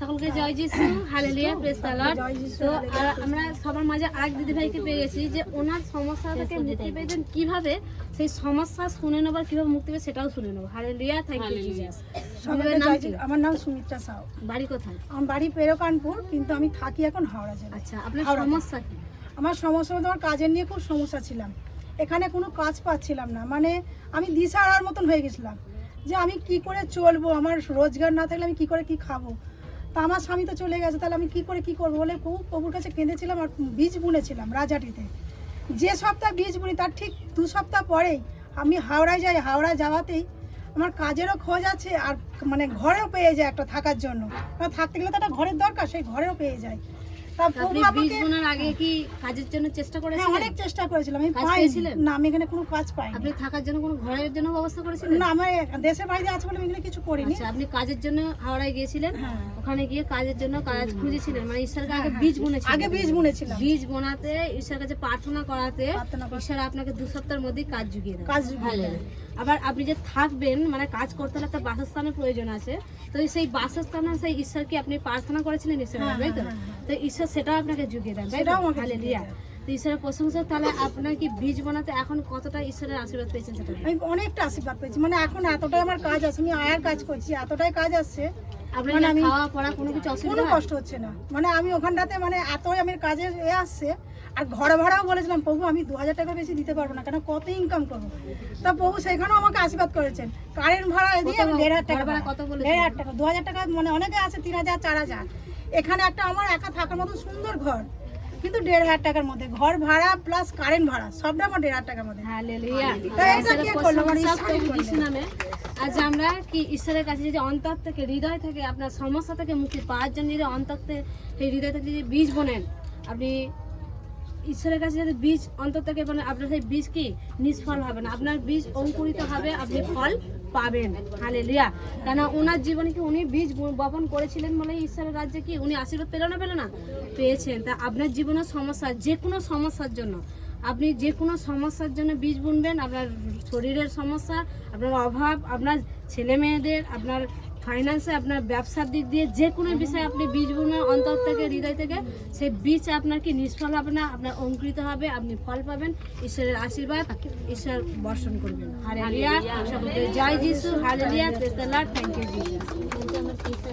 সকলকে জয় যিশু hallelujah press Lord তো আর আমরা সবার মাঝে আরেক দিদি ভাইকে পেয়ে গেছি যে ওনার সমস্যা থেকে মুক্তি পেয়েছেন কীভাবে সেই সমস্যা শুনে নেবার কীভাবে মুক্তি পেয়ে সেটাও শুনে নেব। Hallelujah thank you? যিশু। আমার নাম সুমিত্রা সাউ বাড়ি কোথায়? আমার বাড়ি পেরোকানপুর কিন্তু আমি থাকি এখন হাওড়া জেলায়। আচ্ছা আপনার সমস্যা কি? আমার সমস্যা আমার কাজের নিয়ে খুব সমস্যা ছিলাম। এখানে কোনো কাজ পাচ্ছিলাম না। মানে আমি দিশা দিশাহারার মতন হয়ে গেছিলাম যে আমি কি করে চলবো আমার রোজগার না থাকলে আমি কি করে কি খাব? তা আমার স্বামী তো চলে গেছে, তাহলে আমি কি করে কি করব? বলে প্রভু প্রভুর কাছে কেঁদেছিলাম আর বীজ বুনেছিলাম রাজাটিতে। যে সপ্তাহ বীজ বুনি, তার ঠিক দু সপ্তাহ পরেই আমি হাওড়ায় যাই। হাওড়া যাওয়াতেই আমার কাজেরও খোঁজ আছে আর মানে ঘরেও পেয়ে যায় একটা থাকার জন্য। থাকতে গেলে তো একটা ঘরের দরকার, সেই ঘরেও পেয়ে যায়। বীজ বোনার আগে কি কাজের জন্য চেষ্টা হ্যাঁ করেছিলেন? অনেক চেষ্টা করেছিলাম। আমি কাজ না আমি এখানে কোনো কাজ পাইনি। আপনি থাকার জন্য কোনো ঘরের জন্য ব্যবস্থা করেছিলেন? না আমার দেশের বাড়িতে আছে বলে আমি এখানে কিছু করিনি। আচ্ছা আপনি কাজের জন্য হাওড়ায় গিয়েছিলেন? হ্যাঁ। ওখানে গিয়ে কাজের জন্য কাজ খুঁজেছিলেন? মানে ঈশ্বরকে আগে হ্যাঁ, বীজ বুনেছিলেন। আগে বীজ বুনেছিলাম। বীজ বোনাতে ঈশ্বরের কাছে প্রার্থনা করাতে ঈশ্বর আপনাকে দু সপ্তাহের মধ্যেই কাজ জুগিয়ে দেবে কাজ দেয়। আবার আপনি যে থাকবেন মানে কাজ করতে হলে একটা বাসস্থানের প্রয়োজন আছে। তো সেই বাসস্থানে সেই ঈশ্বরকে আপনি প্রার্থনা করেছিলেন ঈশ্বর তাই তো। তো ঈশ্বর সেটাও আপনাকে জুগিয়ে দেন সেটাও আমাকে হালেলুয়া। ঈশ্বরের প্রশংসা তাহলে আপনার কি বীজ বানাতে এখন কতটা ঈশ্বরের আশীর্বাদ পেয়েছেন সেটা আমি অনেকটা আশীর্বাদ পেয়েছি মানে এখন এতটাই আমার কাজ আছে আমি আয়ার কাজ করছি এতটাই কাজ আসছে আপনার মানে আমি- খাওয়া পড়া কোনো কিছু অসুবিধা? কষ্ট হচ্ছে না। মানে আমি ওখানটাতে মানে এতই আমার কাজে এ আসছে আর ঘর ভাড়াও বলেছিলাম প্রভু আমি দু হাজার টাকা বেশি দিতে পারব না কেন কত ইনকাম করব? তা প্রভু সেখানেও আমাকে আশীর্বাদ করেছেন। কারেন্ট ভাড়া দিয়ে আমি দেড় হাজার টাকা ঘর ভাড়া ভাড়া। কত বলেছেন? দেড় হাজার টাকা দু হাজার টাকা মানে অনেকে আছে তিন হাজার চার হাজার। এখানে একটা আমার একা থাকার মতো সুন্দর ঘর কিন্তু দেড় হাজার টাকার মধ্যে। ঘর ভাড়া প্লাস কারেন্ট ভাড়া সবটা আমার দেড় হাজার টাকার মধ্যে। হ্যাঁ? মানে আজ আমরা কি ঈশ্বরের কাছে যদি অন্তর থেকে হৃদয় থেকে আপনার সমস্যা থেকে মুক্তি পাওয়ার জন্য যদি অন্তর থেকে সেই হৃদয় থেকে যদি বীজ বোনেন আপনি ঈশ্বরের কাছে যাতে বীজ অন্তর থেকে মানে আপনার সেই বীজ কি? নিষ্ফল হবে না। আপনার বীজ অঙ্কুরিত হবে, আপনি ফল পাবেন। হালেলুয়া। কেন ওনার জীবনে কি উনি বীজ বপন করেছিলেন বলে ঈশ্বরের রাজ্যে কি উনি আশীর্বাদ পেল না পেল না? পেয়েছেন। তা আপনার জীবনের সমস্যা, যে কোনো সমস্যার জন্য। আপনি যে কোনো সমস্যার জন্য বীজ বুনবেন, আপনার শরীরের সমস্যা, আপনার অভাব, আপনার ছেলে মেয়েদের আপনার ফাইন্যান্সে আপনার ব্যবসার দিক দিয়ে যে কোনো বিষয়ে আপনি বীজ বুনবেন অন্তর থেকে হৃদয় থেকে সেই বীজ আপনার কি নিষ্ফল হবে না? আপনার অঙ্কুরিত হবে আপনি ফল পাবেন ঈশ্বরের আশীর্বাদ ঈশ্বর বর্ষণ করবেন। হারেলিয়া জয় যিশু হারেলিয়া থ্যাংক ইউ